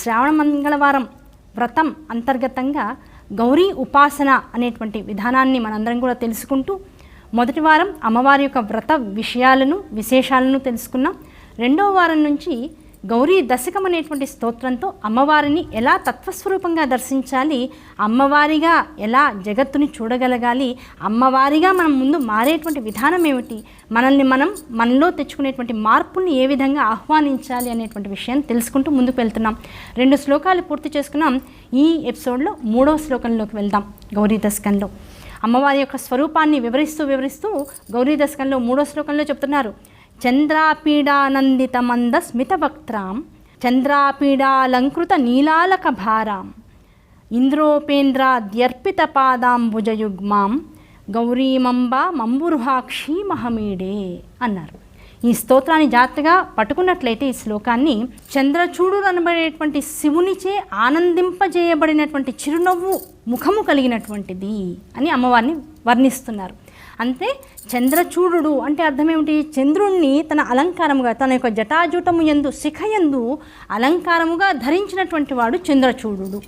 శ్రావణ మంగళవారం వ్రతం అంతర్గతంగా గౌరీ ఉపాసన అనేటువంటి విధానాన్ని మనందరం కూడా తెలుసుకుంటూ మొదటి వారం అమ్మవారి యొక్క వ్రత విషయాలను విశేషాలను తెలుసుకున్నాం. రెండవ వారం నుంచి గౌరీ దశకం అనేటువంటి స్తోత్రంతో అమ్మవారిని ఎలా తత్వస్వరూపంగా దర్శించాలి అమ్మవారిగా ఎలా జగత్తుని చూడగలగాలి అమ్మవారిగా మనం ముందు మారేటువంటి విధానం ఏమిటి మనల్ని మనం మనలో తెచ్చుకునేటువంటి మార్పుల్ని ఏ విధంగా ఆహ్వానించాలి అనేటువంటి విషయాన్ని తెలుసుకుంటూ ముందుకు వెళ్తున్నాం. రెండు శ్లోకాలు పూర్తి చేసుకున్నాం. ఈ ఎపిసోడ్లో మూడవ శ్లోకంలోకి వెళ్దాం గౌరీ దశకంలో. అమ్మవారి యొక్క స్వరూపాన్ని వివరిస్తూ వివరిస్తూ గౌరీ దశకంలో మూడో శ్లోకంలో చెప్తున్నారు. చంద్రాపీడానందిత మంద స్మితవక్త్రాం చంద్రాపీడాలంకృత నీలాలక భారాం ఇంద్రోపేంద్రాద్యర్పిత పాదాంబుజయుగ్మాం గౌరీమంబ మంబురుహాక్షి మహమీడే అన్నారు. ఈ స్తోత్రాన్ని జాగ్రత్తగా పట్టుకున్నట్లయితే ఈ శ్లోకాన్ని చంద్రచూడు అనబడేటువంటి శివునిచే ఆనందింపజేయబడినటువంటి చిరునవ్వు ముఖము కలిగినటువంటిది అని అమ్మవారిని వర్ణిస్తున్నారు. అంతే చంద్రచూడు అంటే అర్థం ఏమిటి చంద్రుణ్ణి తన అలంకారముగా తన యొక్క జటాజూటము ఎందు శిఖయందు అలంకారముగా ధరించినటువంటి వాడు చంద్రచూడు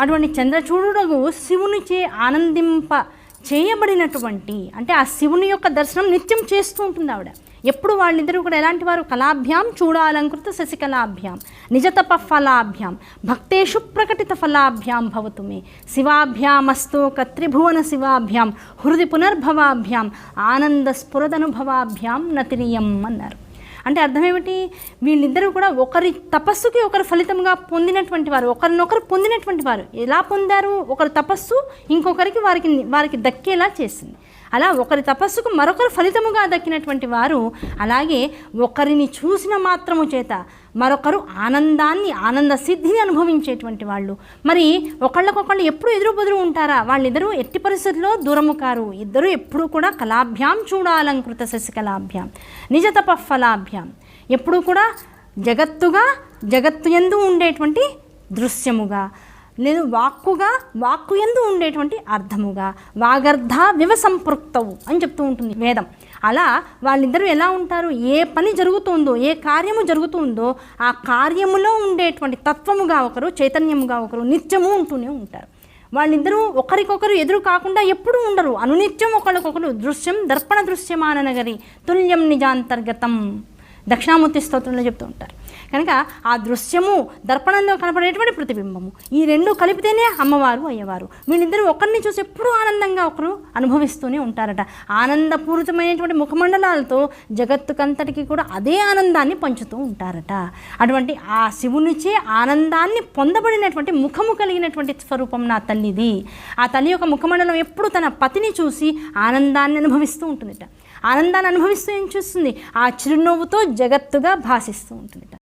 అటువంటి చంద్రచూడుడు శివునిచే ఆనందింప చేయబడినటువంటి అంటే ఆ శివుని యొక్క దర్శనం నిత్యం చేస్తూ ఉంటుంది ఆవిడ. ఎప్పుడు వాళ్ళిద్దరూ కూడా ఎలాంటి వారు? కళాభ్యాం చూడాలంకృత శశికళాభ్యాం నిజతప ఫలాభ్యాం భక్తేషు ప్రకటిత ఫలాభ్యాం భవతు మే శివాభ్యామస్తోక త్రిభువన శివాభ్యాం హృది పునర్భవాభ్యాం ఆనంద స్ఫురదనుభవాభ్యాం నతిరియం అన్నారు. అంటే అర్థం ఏమిటి? వీళ్ళిద్దరూ కూడా ఒకరి తపస్సుకి ఒకరు ఫలితంగా పొందినటువంటి వారు ఒకరినొకరు పొందినటువంటి వారు. ఎలా పొందారు? ఒకరు తపస్సు ఇంకొకరికి వారికి వారికి దక్కేలా చేసింది. అలా ఒకరి తపస్సుకు మరొకరు ఫలితముగా దక్కినటువంటి వారు అలాగే ఒకరిని చూసిన మాత్రము చేత మరొకరు ఆనందాన్ని ఆనంద సిద్ధిని అనుభవించేటువంటి వాళ్ళు. మరి ఒకళ్ళకొకళ్ళు ఎప్పుడు ఎదురు బదురు ఉంటారా? వాళ్ళిద్దరూ ఎట్టి పరిస్థితుల్లో దూరము కారు. ఇద్దరు ఎప్పుడూ కూడా కళాభ్యాం చూడాలంకృత శశికళాభ్యాం. నిజతప ఫలాభ్యాం. ఎప్పుడూ కూడా జగత్తుగా జగత్తు ఎందు ఉండేటువంటి దృశ్యముగా. నేను వాక్కుగా వాక్కు ఎందు ఉండేటువంటి అర్థముగా వాగర్ధ వివ సంపృక్తవు అని చెప్తూ ఉంటుంది వేదం. అలా వాళ్ళిద్దరూ ఎలా ఉంటారు? ఏ పని జరుగుతుందో ఏ కార్యము జరుగుతుందో ఆ కార్యములో ఉండేటువంటి తత్వముగా ఒకరు చైతన్యముగా ఒకరు నిత్యము ఉంటూనే ఉంటారు. వాళ్ళిద్దరూ ఒకరికొకరు ఎదురు కాకుండా ఎప్పుడూ ఉండరు. అనునిత్యం ఒకరికొకరు దృశ్యం దర్పణ దృశ్యమాన నగరి తుల్యం నిజాంతర్గతం. దక్షిణామూర్తి స్తోత్రంలో చెప్తూ ఉంటారు. కనుక ఆ దృశ్యము దర్పణంలో కనపడేటువంటి ప్రతిబింబము. ఈ రెండు కలిపితేనే అమ్మవారు అయ్యవారు. వీళ్ళిద్దరూ ఒకరిని చూసి ఎప్పుడూ ఆనందంగా ఒకరు అనుభవిస్తూనే ఉంటారట. ఆనందపూరితమైనటువంటి ముఖమండలాలతో జగత్తుకంతటికి కూడా అదే ఆనందాన్ని పంచుతూ ఉంటారట. అటువంటి ఆ శివునిచే ఆనందాన్ని పొందబడినటువంటి ముఖము కలిగినటువంటి స్వరూపం నా తల్లిది. ఆ తల్లి యొక్క ముఖమండలం ఎప్పుడు తన పతిని చూసి ఆనందాన్ని అనుభవిస్తూ ఉంటుందిట. ఆనందాన్ని అనుభవిస్తూ ఏం చూస్తుంది? ఆ చిరునవ్వుతో జగత్తుగా భాషిస్తూ ఉంటుందిట.